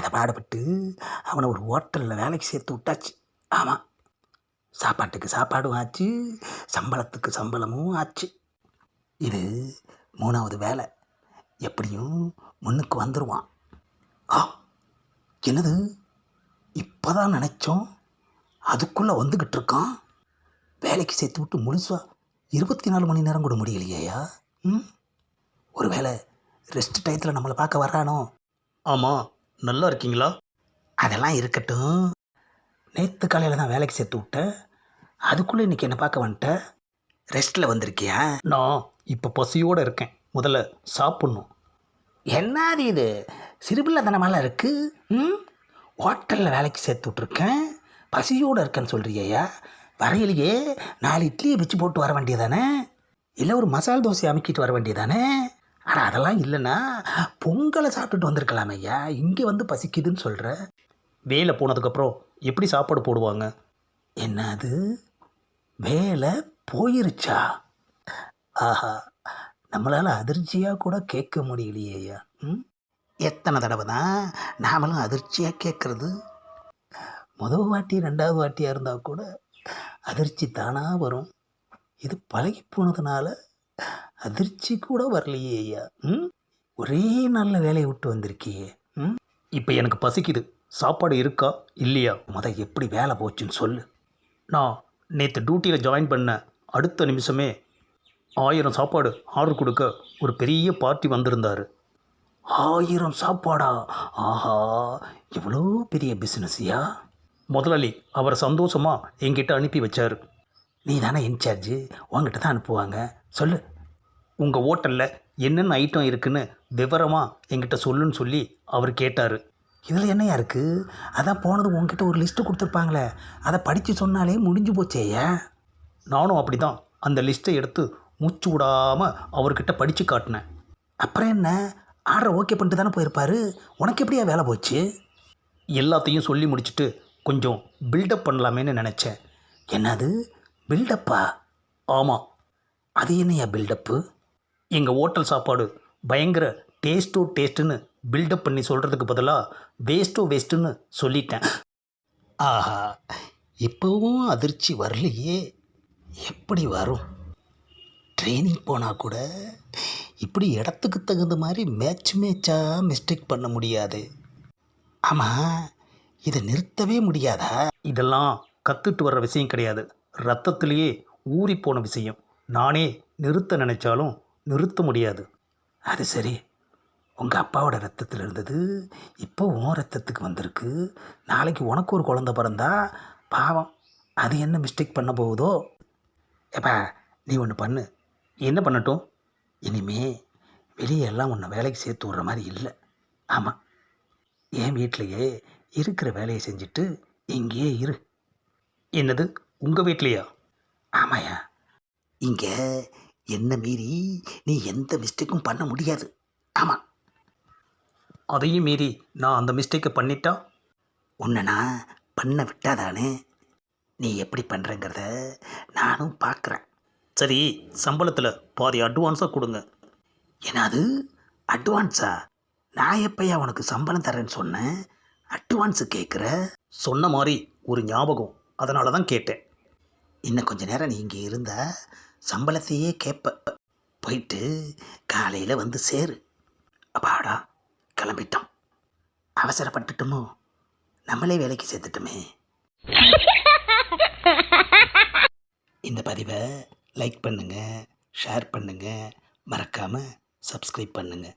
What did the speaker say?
படாத பாடுபட்டு அவனை ஒரு ஹோட்டலில் வேலைக்கு சேர்த்து விட்டாச்சு. ஆமாம் சாப்பாட்டுக்கு சாப்பாடும் ஆச்சு. சம்பளத்துக்கு சம்பளமும் ஆச்சு. இது மூணாவது வேலை. எப்படியும் முன்னுக்கு வந்துடுவான் ஆ என்னது? இப்போ தான் நினச்சோம். அதுக்குள்ளே வந்துக்கிட்டு இருக்கான். வேலைக்கு சேர்த்து விட்டு முழுசா இருபத்தி நாலு மணி நேரம் கூட முடியலையா ம்? ஒருவேளை ரெஸ்ட் டயத்தில் நம்மளை பார்க்க வர்றானோ? ஆமாம் நல்லா இருக்கீங்களா அதெல்லாம் இருக்கட்டும். நேற்று காலையில் தான் வேலைக்கு சேர்த்து விட்டேன் அதுக்குள்ளே இன்னைக்கு என்ன பார்க்க வந்துட்ட. ரெஸ்ட்டில் வந்திருக்கியா? நான் இப்போ பசியோடு இருக்கேன். முதல்ல சாப்பிட்ணும். என்னது இது? சிறுபிள்ளை தனமெல்லாம் இருக்கு? ம்? ஹோட்டலில் வேலைக்கு சேர்த்து விட்ருக்கேன் பசியோடு இருக்கேன்னு சொல்கிறியா வரையிலேயே நாலு இட்லியை வச்சு போட்டு வர வேண்டியதானே? இல்லை ஒரு மசால் தோசை அமைக்கிட்டு வர வேண்டியதானே? ஆனால் அதெல்லாம் இல்லைன்னா பொங்கலை சாப்பிட்டுட்டு வந்திருக்கலாம் ஐயா. இங்கே வந்து பசிக்குதுன்னு சொல்கிற வேலை போனதுக்கப்புறம் எப்படி சாப்பாடு போடுவாங்க? என்னது? வேலை போயிருச்சா? ஆஹா நம்மளால் அதிர்ச்சியாக கூட கேட்க முடியலையேயா ம்? எத்தனை தடவை தான் நாமளும் அதிர்ச்சியாக கேட்குறது? முதல் வாட்டி ரெண்டாவது வாட்டியாக இருந்தால் கூட அதிர்ச்சி தானாக வரும். இது பழகி போனதுனால அதிர்ச்சி கூட வரலையே ஐயா. ம்? ஒரே நல்ல வேலையை விட்டு வந்திருக்கியே. ம்? இப்போ எனக்கு பசிக்குது. சாப்பாடு இருக்கா? இல்லையா? முத எப்படி வேலை போச்சுன்னு சொல்லு. நான் நேற்று டியூட்டியில் ஜாயின் பண்ண அடுத்த நிமிஷமே ஆயிரம் சாப்பாடு ஆர்டர் கொடுக்க ஒரு பெரிய பார்ட்டி வந்திருந்தார். ஆயிரம் சாப்பாடா? ஆஹா எவ்வளோ பெரிய பிஸ்னஸ்யா முதலாளி அவரை சந்தோஷமாக என்கிட்ட அனுப்பி வச்சார். நீ தானே இன்சார்ஜு உங்ககிட்ட தான் அனுப்புவாங்க. சொல்லு. உங்கள் ஹோட்டலில் என்னென்ன ஐட்டம் இருக்குன்னு விவரமாக என்கிட்ட சொல்லுன்னு சொல்லி அவர் கேட்டார். இதில் என்னையா இருக்குது அதான் போனது உங்ககிட்ட ஒரு லிஸ்ட்டு கொடுத்துருப்பாங்களே. அதை படித்து சொன்னாலே முடிஞ்சு போச்சேயா நானும் அப்படி தான் அந்த லிஸ்ட்டை எடுத்து மூச்சு விடாமல் அவர்கிட்ட படித்து காட்டினேன். அப்புறம் என்ன? ஆர்டர் ஓகே பண்ணிட்டு தானே போயிருப்பாரு? உனக்கு எப்படியா வேலை போச்சு? எல்லாத்தையும் சொல்லி முடிச்சுட்டு கொஞ்சம் பில்டப் பண்ணலாமேன்னு நினச்சேன். என்னது? பில்டப்பா ஆமாம் அது என்னையா பில்டப்பு எங்கள் ஹோட்டல் சாப்பாடு பயங்கர டேஸ்ட்டோ டேஸ்ட்டுன்னு பில்டப் பண்ணி சொல்கிறதுக்கு பதிலாக வேஸ்ட்டோ வேஸ்ட்டுன்னு சொல்லிட்டேன். ஆஹா இப்போவும் அதிர்ச்சி வரலையே. எப்படி வரும்? ட்ரைனிங் போனால் கூட இப்படி இடத்துக்கு தகுந்த மாதிரி மேட்ச் மேட்சாக மிஸ்டேக் பண்ண முடியாது. ஆமாம் இதை நிறுத்தவே முடியாதா? இதெல்லாம் கற்றுட்டு வர்ற விஷயம் கிடையாது. ரத்தத்திலேயே ஊறி போன விஷயம். நானே நிறுத்த நினைச்சாலும் நிறுத்த முடியாது. அது சரி. உங்கள் அப்பாவோட ரத்தத்தில் இருந்தது இப்போ உன் ரத்தத்துக்கு வந்திருக்கு. நாளைக்கு உனக்கு ஒரு குழந்த பிறந்தா பாவம். அது என்ன மிஸ்டேக் பண்ண போகுதோ? ஏப்பா நீ ஒன்று பண்ணு. என்ன பண்ணட்டும்? இனிமே வெளியே எல்லாம் உன்னை வேலைக்கு சேர்த்து விட்ற மாதிரி இல்லை. ஆமாம் என் வீட்டிலையே இருக்கிற வேலையை செஞ்சுட்டு இங்கேயே இரு. என்னது? உங்கள் வீட்லையா? ஆமாயா இங்கே என்ன மீறி நீ எந்த மிஸ்டேக்கும் பண்ண முடியாது. ஆமாம் அதையும் மீறி நான் அந்த மிஸ்டேக்கை பண்ணிட்டா? உன்னை நான் பண்ண விட்டாதானே? நீ எப்படி பண்ணுறங்கிறத நானும் பார்க்குறேன் சரி சம்பளத்தில் பாதி அட்வான்ஸாக கொடுங்க. என்னது அட்வான்ஸா நான் எப்பயா உனக்கு சம்பளம் தரேன்னு சொன்னேன்? அட்வான்ஸு கேட்குற சொன்ன மாதிரி ஒரு ஞாபகம். அதனால தான் கேட்டேன். இன்னும் கொஞ்ச நேரம் நீ இங்கே இருந்தா சம்பளத்தையே கேட்ப போயிட்டு காலையில் வந்து சேரு. அப்பாடா கிளம்பிட்டோம். அவசரப்பட்டுட்டோமோ? நம்மளே வேலைக்கு சேர்த்துட்டோமே. இந்த பதிவை லைக் பண்ணுங்கள் ஷேர் பண்ணுங்கள் மறக்காமல் சப்ஸ்கிரைப் பண்ணுங்கள்